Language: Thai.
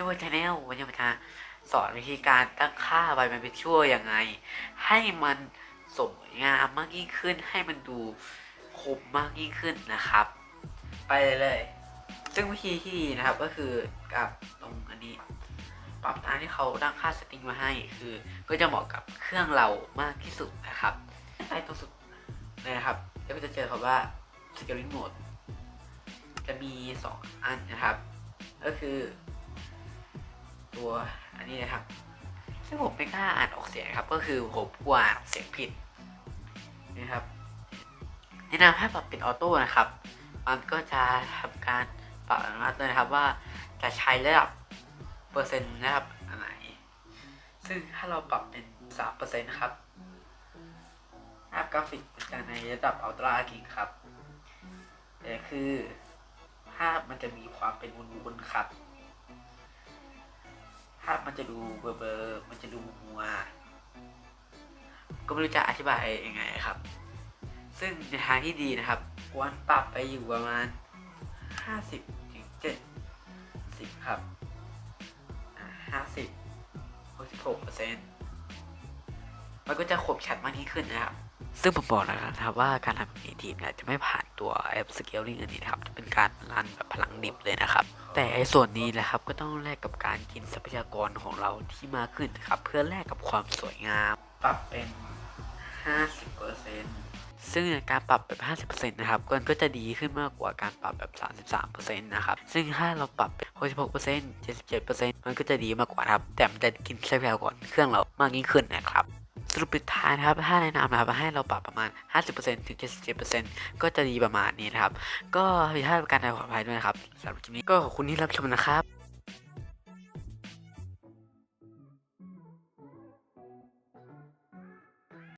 จูชาแนลวันนี้มาสอนวิธีการตั้งค่าใบมันเป็นชั่วยังไง ให้มันสวยงามมากยิ่งขึ้น ให้มันดูคมมากยิ่งขึ้นนะครับ ไปเลยเลย ซึ่งวิธีที่ดีนะครับก็คือกับตรงอันนี้ ปรับตามที่เขาตั้งค่าสตริงมาให้คือ ก็จะเหมาะกับเครื่องเรามากที่สุดนะครับไปตรงสุดเลยนะครับแล้วก็จะเจอคำว่า scaling mode จะมี 2 อันนะครับ ก็คือ ตัวอันนี้นะครับ ซึ่งผมไม่กล้าอ่านออกเสียงครับ ก็คือผมกลัวออกเสียงผิดนะครับแนะนำให้ปรับเป็นออโต้นะครับ มันก็จะทำการปรับอัตโนมัติเลยนะครับว่าจะใช้ระดับเปอร์เซ็นต์นะครับอันไหน ซึ่งถ้าเราปรับเป็นสามเปอร์เซ็นต์นะครับภาพกราฟิกจะในระดับอัลตร้ากิกครับแต่คือภาพมันจะมีความเป็นวนๆครับาพมันจะดูเบลอๆมันจะดูมัวก็ไม่รู้จะอธิบายยังไงครับ ซึ่งในทางที่ดีนะครับ ควรปรับไปอยู่ประมาณ 50ถึง70 ครับ50 66เปอร์เซ็นต์มันก็จะคมชัดมากยิ่งขึ้นนะครับ ซึ่งผมบอกแล้วนะครับว่าการทำเอทีมเนี่ยจะไม่ผ่านตัวแอป Scaling อันนี้ครับจะเป็นการรันแบบพลังดิบเลยนะครับ แต่ไอ้ส่วนนี้นะครับก็ต้องแลกกับการกิน ทรัพยากรของเราที่มากขึ้นนะครับ เพื่อแลกกับความสวยงาม ปรับเป็น 50%ซึ่งการปรับแบบ 50%นะครับก็ก็จะดีขึ้นมากกว่าการปรับแบบ 33%นะครับ ซึ่งถ้าเราปรับ 66% 77%มันก็จะดีมากกว่านะครับ แต่มันจะกินทรัพยากรเครื่องเรามากยิ่งขึ้นนะครับสรุปปิดท้ายนะครับ ถ้าแนะนำนะครับให้เราปรับประมาณ 50%ถึง 77%ก็จะดีประมาณนี้นะครับ ก็ผิดพลาดประการใดขออภัยด้วยนะครับสำหรับคลิปนี้ก็ขอบคุณที่รับชมนะครับ